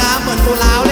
งามเหมือนปูลาวเลย